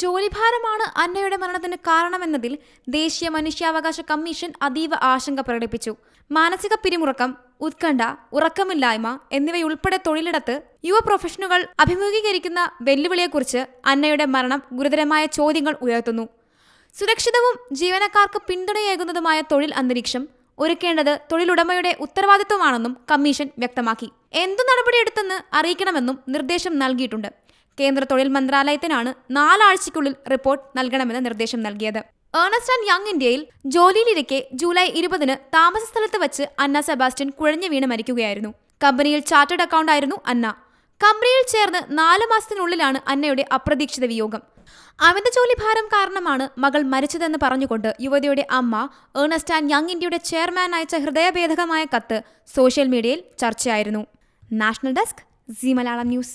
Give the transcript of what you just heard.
ജോലിഭാരമാണ് അന്നയുടെ മരണത്തിന് കാരണമെന്നതിൽ ദേശീയ മനുഷ്യാവകാശ കമ്മീഷൻ അതീവ ആശങ്ക പ്രകടിപ്പിച്ചു. മാനസിക പിരിമുറക്കം ഉത്കണ്ഠ ഉറക്കമില്ലായ്മ എന്നിവയുൾപ്പെടെ തൊഴിലിടത്ത് യുവ പ്രൊഫഷണലുകൾ അഭിമുഖീകരിക്കുന്ന വെല്ലുവിളിയെക്കുറിച്ച് അന്നയുടെ മരണം ഗുരുതരമായ ചോദ്യങ്ങൾ ഉയർത്തുന്നു. സുരക്ഷിതവും ജീവനക്കാർക്ക് പിന്തുണയേകുന്നതുമായ തൊഴിൽ അന്തരീക്ഷം ഒരുക്കേണ്ടത് തൊഴിലുടമയുടെ ഉത്തരവാദിത്വമാണെന്നും കമ്മീഷൻ വ്യക്തമാക്കി. എന്തു നടപടിയെടുത്തെന്ന് അറിയിക്കണമെന്നും നിർദ്ദേശം നൽകിയിട്ടുണ്ട്. കേന്ദ്ര തൊഴിൽ മന്ത്രാലയത്തിനാണ് നാലാഴ്ചയ്ക്കുള്ളിൽ റിപ്പോർട്ട് നൽകണമെന്ന് നിർദ്ദേശം നൽകിയത്. ഏണസ്റ്റ് ആൻഡ് യങ് ഇന്ത്യയിൽ ജോലിയിലിരിക്കെ ജൂലൈ ഇരുപതിന് താമസ സ്ഥലത്ത് വെച്ച് അന്ന സെബാസ്റ്റ്യൻ കുഴഞ്ഞു വീണ് മരിക്കുകയായിരുന്നു. കമ്പനിയിൽ ചാർട്ടേഡ് അക്കൗണ്ട് ആയിരുന്നു അന്ന. കമ്പനിയിൽ ചേർന്ന് നാല് മാസത്തിനുള്ളിലാണ് അന്നയുടെ അപ്രതീക്ഷിത വിയോഗം. അമിത ജോലിഭാരം കാരണമാണ് മകൾ മരിച്ചതെന്ന് പറഞ്ഞുകൊണ്ട് യുവതിയുടെ അമ്മ ഏണസ്റ്റ് ആൻഡ് യങ് ഇന്ത്യയുടെ ചെയർമാൻ അയച്ച ഹൃദയഭേദകമായ കത്ത് സോഷ്യൽ മീഡിയയിൽ ചർച്ചയായിരുന്നു. National desk Zee Malayalam news.